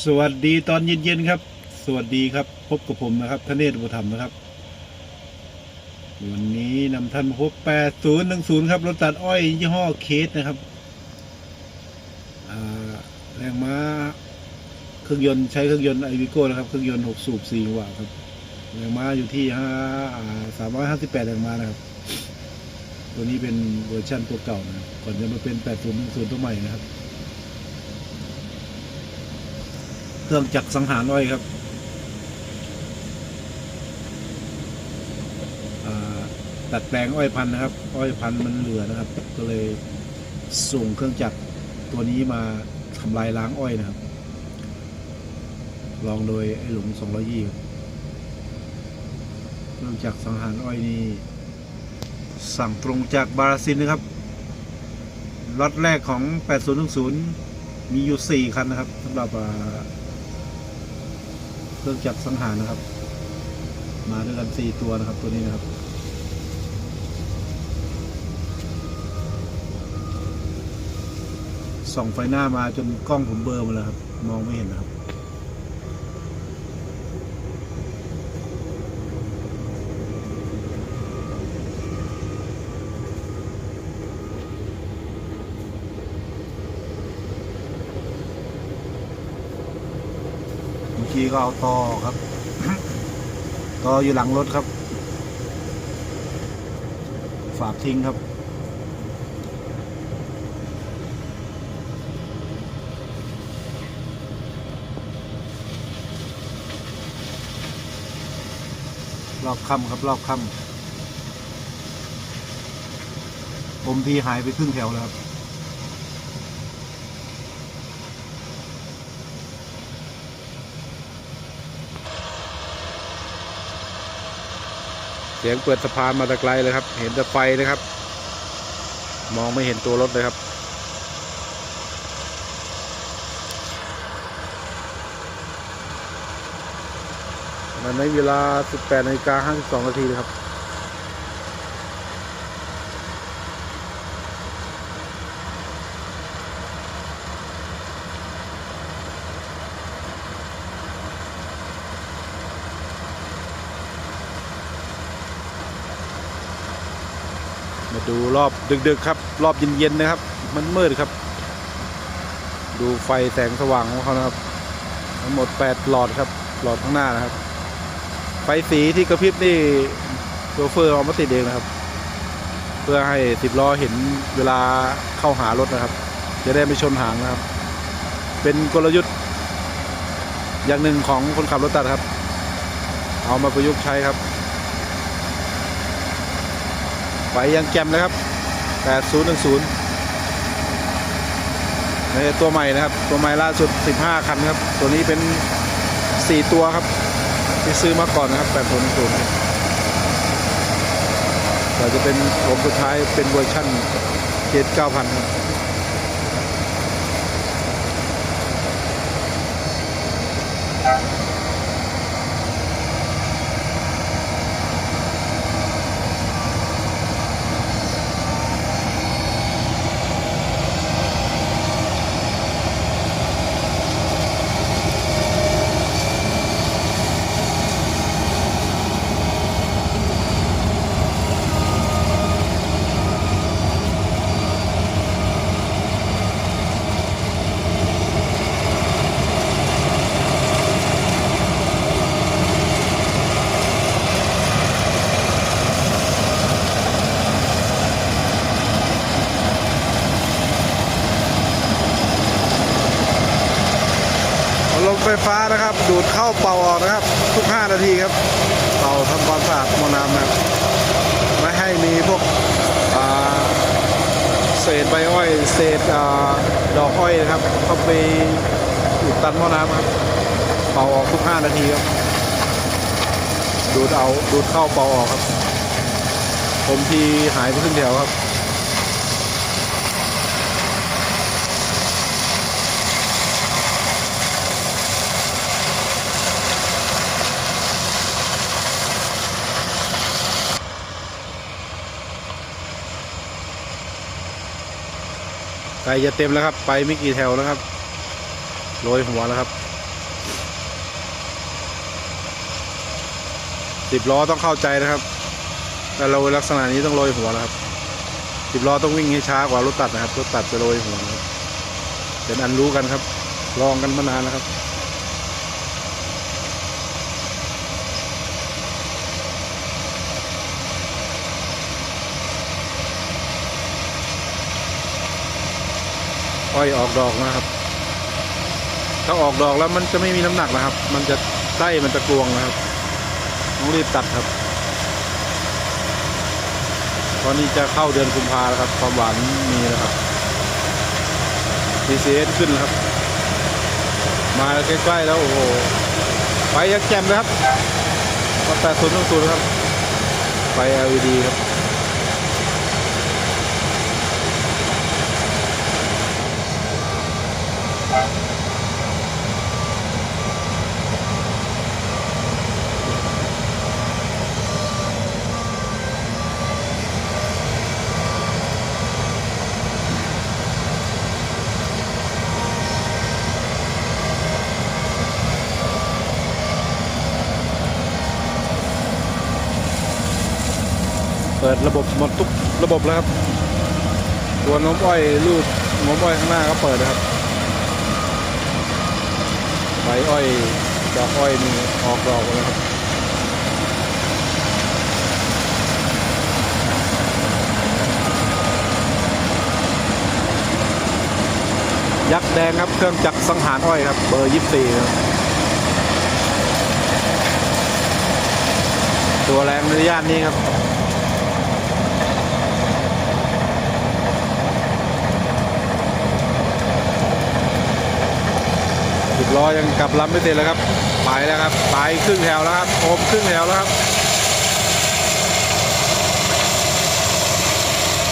สวัสดีตอนเย็นๆครับ สวัสดีครับ พบกับผมนะครับธเนศอุปถัมนะครับ วันนี้นำท่านมาพบ8010ครับรถตัดอ้อยยี่ห้อเคสนะครับแรงม้าเครื่องยนต์ใช้เครื่องยนต์ไอวิโก้นะครับ เครื่องยนต์6สูบ4วาล์วครับแรงม้าอยู่ที่5อ่า358แรงม้านะครับ ตัวนี้เป็นเวอร์ชันตัวเก่านะก่อนจะมาเป็น8010ตัวใหม่นะครับ เครื่องจักรสังหารอ้อยครับตัดแปลงอ้อยพันธุ์นะครับ อ้อยพันธุ์มันเหลือนะครับ ก็เลยส่งเครื่องจักรตัวนี้มาทำลายล้างอ้อยนะครับ ลองโดยไอ้หลุมสองร้อยี่เครื่องจักรสังหารอ้อยนี่สั่งตรงจากบราซิลนะครับล็อตแรกของ 8010 มีอยู่ 4 คันนะครับสำหรับ เครื่องจักรสังหารนะครับ มาด้วยกันสี่ตัวนะครับตัวนี้นะครับส่องไฟหน้ามาจนกล้องผมเบลอร์มาแล้วครับ มองไม่เห็นนะครับ เมื่อกี้ก็เอาต่อครับตออยู่หลังรถครับ ฝากทิ้งครับ รอบค่ำครับ รอบค่ำผมทีหายไปครึ่งแถวแล้วครับ เสียงเปิดสะพานมาแต่ไกลเลยครับ เห็นแต่ไฟนะครับ มองไม่เห็นตัวรถเลยครับ มันในเวลา 18นาฬิกา52นาทีเลยครับ ดูรอบดึกๆครับ รอบเย็นๆนะครับ มันมืดครับ ดูไฟแสงสว่างของเขานะครับ ทั้งหมด8หลอดครับ หลอดข้างหน้านะครับ ไฟสีที่กระพริบนี่โชเฟอร์เอามาติดเองนะครับ เพื่อให้สิบล้อเห็นเวลาเข้าหารถนะครับ จะได้ไม่ชนหางนะครับ เป็นกลยุทธ์ อย่างหนึ่งของคนขับรถตัดครับ เอามาประยุกต์ใช้ครับ ไฟยังแจมนะครับ 8010ในตัวใหม่นะครับ ตัวใหม่ล่าสุด 15 คันครับ ตัวนี้เป็น 4 ตัวครับ ที่ซื้อมาก่อนนะครับ 8010ครับแต่จะเป็นผมสุดท้ายเป็นเวอร์ชั่นเกต9,000ครับ ลมไฟ้านะครับ ดูดเข้าเป่าออกนะครับ ทุก 5 นาทีครับเป่าทำความสะอาดมอน้ำนะไม่ให้มีพวกเศษใบอ้อย เศษดอกอ้อยนะครับเข้าไปอุดตันมอน้ำครับเป่าออกทุก 5 นาทีครับดูดเอาดูดเข้าเป่าออกครับ ผมทีหายไปครึ่งแถวครับ ไก่จะเต็มแล้วครับ ไปไม่กี่แถวแล้วครับโรยหัวแล้วครับสิบล้อต้องเข้าใจนะครับแต่เราลักษณะนี้ต้องโรยหัวแล้วครับสิบล้อต้องวิ่งให้ช้ากว่ารถตัดนะครับรถตัดจะโรยหัวนะครับเป็นอันรู้กันครับ ลองกันมานานแล้วครับ อ้อยออกดอกนะครับ ถ้าออกดอกแล้วมันจะไม่มีน้ำหนักนะครับ มันจะไส้มันจะกลวงนะครับต้องรีบตัดครับ ตอนนี้จะเข้าเดือนกุมภาแล้วครับ ความหวานมีแล้วครับ PCS ขึ้นแล้วครับ มาใกล้ๆแล้วโอ้โหไฟยังแจ่มเลยครับก็แปดศูนย์ต้องศูนย์ครับไฟ LED ครับ ดระบบหมดทุกระบบแล้วครับ ตัวน้มอ้อยลูกน้มอ้อยข้างหน้าก็เปิดนะครับใบอ้อยดอกอ้อยนี่ออกดอกแล้วครับยักษ์แดงครับ เครื่องจักรสังหารอ้อยครับ เบอร์ยี่สี่ครับตัวแรงในย่านนี้ครับ สิบล้อยังกลับลำไม่เสร็จแล้วครับ ไปแล้วครับ ไปครึ่งแถวแล้วครับโอมครึ่งแถวแล้วครับ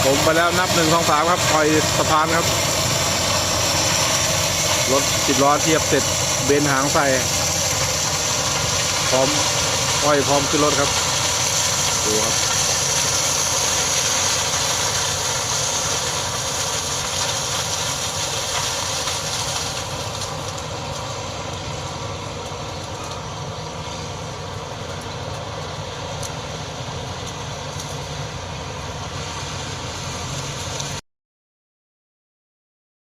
ผมไปแล้วนับหนึ่งสองสามครับปล่อยสะพานครับ รถสิบล้อเทียบเสร็จเบนหางใส่ พร้อมอ้อยพร้อมขึ้นรถครับ ดูครับ